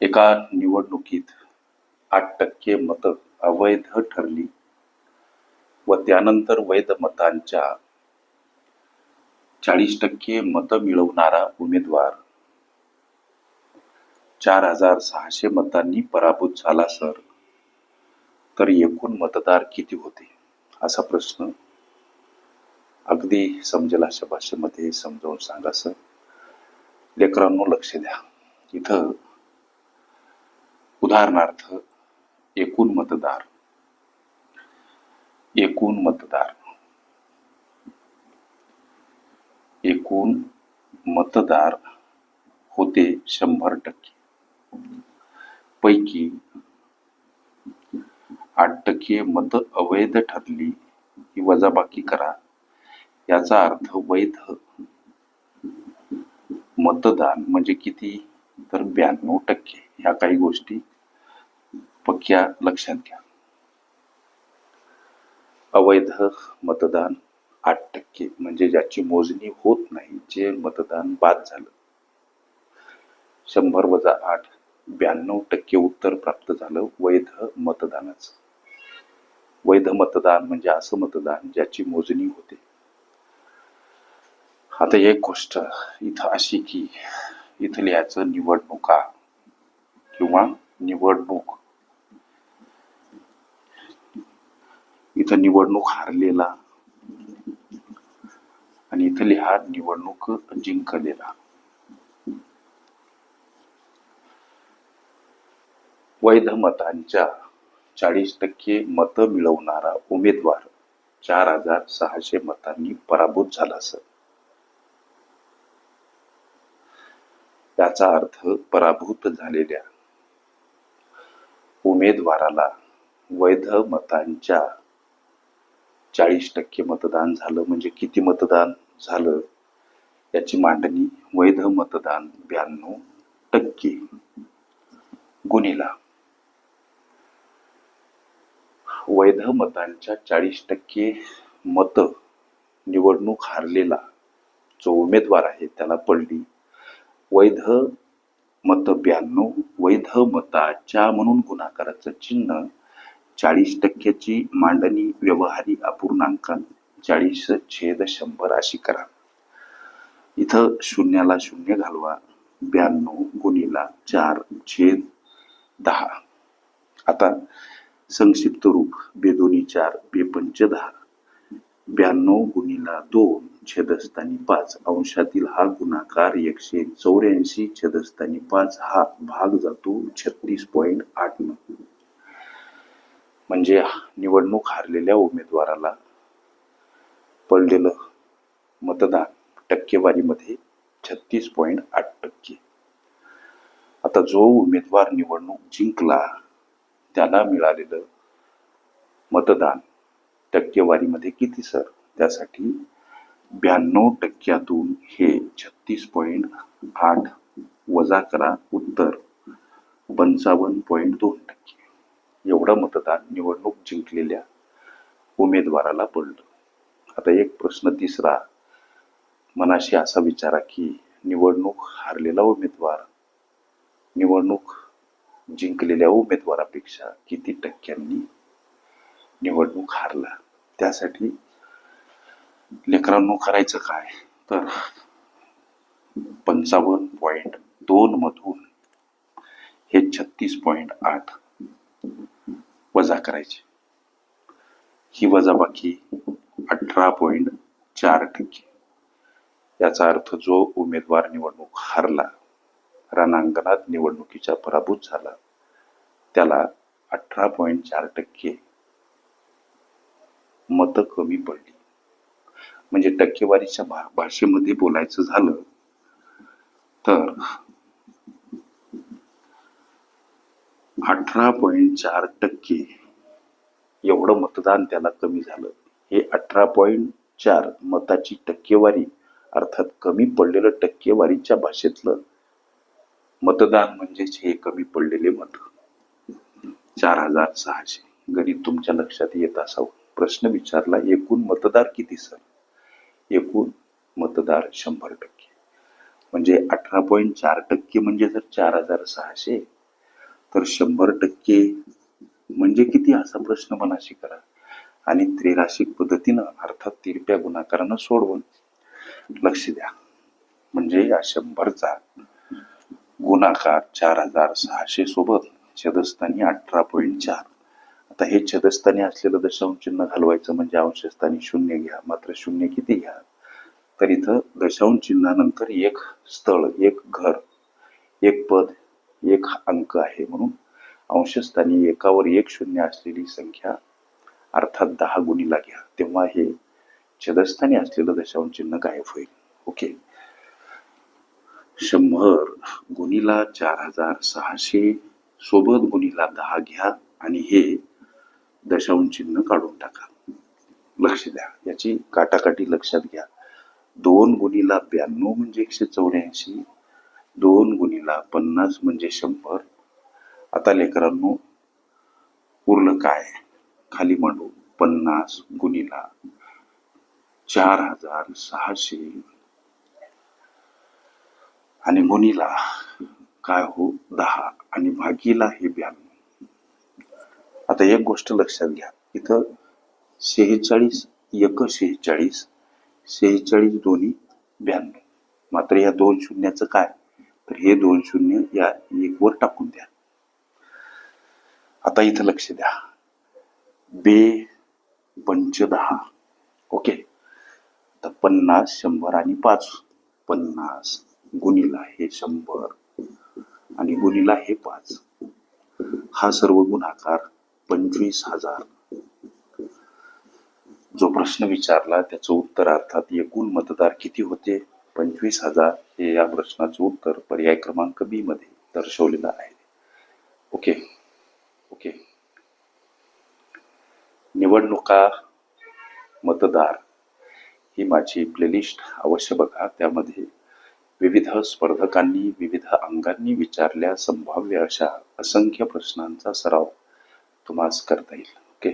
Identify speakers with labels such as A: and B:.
A: एका निवडणुकीत आठ टक्के मतं अवैध ठरली व त्यानंतर वैध मतांच्या चाळीस टक्के मतं मिळवणारा उमेदवार चार हजार सहाशे मतांनी पराभूत झाला सर. तर एकूण मतदार किती होते? असा प्रश्न अगदी समजेल अशा भाषेमध्ये समजावून सांगा सर. लेकरांनो लक्ष द्या. इथं उदाहरणार्थ एकूण मतदार. एकूण मतदार. एकूण मतदार होते शंभर टक्के. पैकी आठ टक्के मत अवैध ठरली ही वजाबाकी करा. याचा अर्थ वैध. मतदान म्हणजे किती? तर ब्याण्णव टक्के ह्या काही गोष्टी पक्क्या लक्षात घ्या. अवैध मतदान आठ टक्के म्हणजे ज्याची मोजणी होत नाही जे मतदान बाद झालं. शंभर वजा आठ ब्याण्णव टक्के उत्तर प्राप्त झालं वैध मतदानाच. वैध मतदान म्हणजे असं मतदान ज्याची मोजणी होते. आता एक गोष्ट इथं अशी की इथल्याच निवडणुका किंवा निवडणूक इथं निवडणूक हारलेला. आणि इथं लिहा निवडणूक जिंकलेला. वैध मतांच्या चाळीस टक्के मतं मिळवणारा उमेदवार चार हजार सहाशे मतांनी पराभूत झाला सर त्याचा अर्थ पराभूत झालेल्या उमेदवाराला वैध मतांच्या चाळीस टक्के मतदान झालं. म्हणजे किती मतदान झालं? याची मांडणी वैध मतदान ब्याण्णव टक्के गुन्हेला. वैध मतांच्या चाळीस टक्के मत निवडणूक हारलेला जो उमेदवार आहे त्याला पडली. वैध मत ब्याण्णव वैध मताच्या म्हणून गुणाकाराचं चिन्ह चाळीस टक्क्याची मांडणी व्यवहारी अपूर्णांकन चाळीस छेद शंभर अशी करा. इथं शून्याला शून्य घालवा ब्याण्णव गुणीला चार छेद दहा. आता संक्षिप्त रूप बेदोनी चार बेपंच दहा. ब्याण्णव गुणीला दोन छेदस्थानी पाच अंशातील हा गुणाकार एकशे चौऱ्याऐंशी छेदस्थानी पाच हा भाग जातो छत्तीस पॉईंट आठ नऊ. म्हणजे निवडणूक हारलेल्या उमेदवाराला पडलेलं मतदान टक्केवारीमध्ये छत्तीस पॉईंट आठ टक्के. आता जो उमेदवार निवडणूक जिंकला त्याला मिळालेलं मतदान टक्केवारीमध्ये किती सर? त्यासाठी ब्याण्णव टक्क्यातून हे छत्तीस पॉईंट आठ वजा करा. उत्तर पंचावन्न पॉईंट दोन टक्के. एवढं मतदान निवडणूक जिंकलेल्या उमेदवाराला पडलं. आता एक प्रश्न तिसरा. मनाशी असा विचारा की निवडणूक हारलेला उमेदवार निवडणूक जिंकलेल्या उमेदवारापेक्षा किती टक्क्यांनी निवडणूक हारला? त्यासाठी लेकरांनो करायचं काय? तर पंचावन्न पॉईंट दोन मधून हे छत्तीस पॉईंट आठ वजा करायची. ही वजाबाकी अठरा पॉईंट चार टक्के. याचा अर्थ जो उमेदवार निवडणूक हारला रणांगणात निवडणुकीचा पराभूत झाला त्याला अठरा पॉईंट चार टक्के मतं कमी पडली. म्हणजे टक्केवारीच्या भा भाषेमध्ये बोलायचं झालं तर अठरा पॉईंट चार टक्के एवढं मतदान त्याला कमी झालं. हे अठरा पॉईंट चार मताची टक्केवारी अर्थात कमी पडलेलं टक्केवारीच्या भाषेतलं मतदान म्हणजेच हे कमी पडलेले मत. चार हजार सहाशे. गणित तुमच्या लक्षात येत असावं. प्रश्न विचारला एकूण मतदार किती सर? एकूण मतदार शंभर टक्के. म्हणजे अठरा पॉईंट चार टक्के म्हणजे जर चार हजार सहाशे तर शंभर टक्के म्हणजे किती असा प्रश्न मनाशी करा. आणि त्रिराशिक पद्धतीनं अर्थात तिरप्या गुणाकारानं सोडवून लक्ष द्या. म्हणजे या शंभरचा गुणाकार चार हजार सहाशे सोबत छदस्थानी अठरा पॉईंट चार. आता हे छदस्थानी असलेलं दशांश चिन्ह घालवायचं म्हणजे अंशस्थानी शून्य घ्या मात्र शून्य किती घ्या? तर इथं दशांश चिन्हानंतर एक स्थळ एक घर एक पद एक अंक आहे म्हणून. अंशस्थानी एकावर एक शून्य असलेली संख्या अर्थात दहा गुणीला घ्या. तेव्हा हे छदस्थानी असलेलं दशांश चिन्ह गायब होईल. ओके. शंभर गुणीला चार हजार सहाशे सोबत गुणीला दहा घ्या आणि हे दशांश चिन्ह काढून टाका. लक्ष द्या. याची काटाकाटी लक्षात घ्या. दोन गुणीला ब्याण्णव म्हणजे एकशे चौऱ्याऐंशी. दोन गुणीला पन्नास म्हणजे शंभर. आता लेकरांनो उरलं काय? खाली मांडू. पन्नास गुणीला चार हजार सहाशे. आणि गुणीला काय हो? दहा. आणि भागीला हे ब्याण्णव. आता एक गोष्ट लक्षात घ्या. इथं शेहेचाळीस एक शेहेचाळीस शेहेचाळीस दोन्ही ब्याण्णव. मात्र या दोन शून्याचं काय? तर हे दोन शून्य या एक वर टाकून द्या. आता इथं लक्ष द्या. बे पंच दहा. ओके? तर पन्नास शंभर आणि पाच. पन्नास गुणीला हे शंभर आणि गुणीला हे पाच. हा सर्व गुणाकार पंचवीस हजार. जो प्रश्न विचारला त्याचं उत्तर अर्थात एकूण मतदार किती होते? पंचवीस हजार हे या प्रश्नाचं उत्तर पर्याय क्रमांक बी मध्ये दर्शवलेलं आहे. ओके ओके निवडणुका मतदार ही माझी प्लेलिस्ट अवश्य बघा. त्यामध्ये विविध स्पर्धकांनी विविध अंगांनी विचारल्या संभाव्य अशा असंख्य प्रश्नांचा सराव तुम्हाला करता येईल. ओके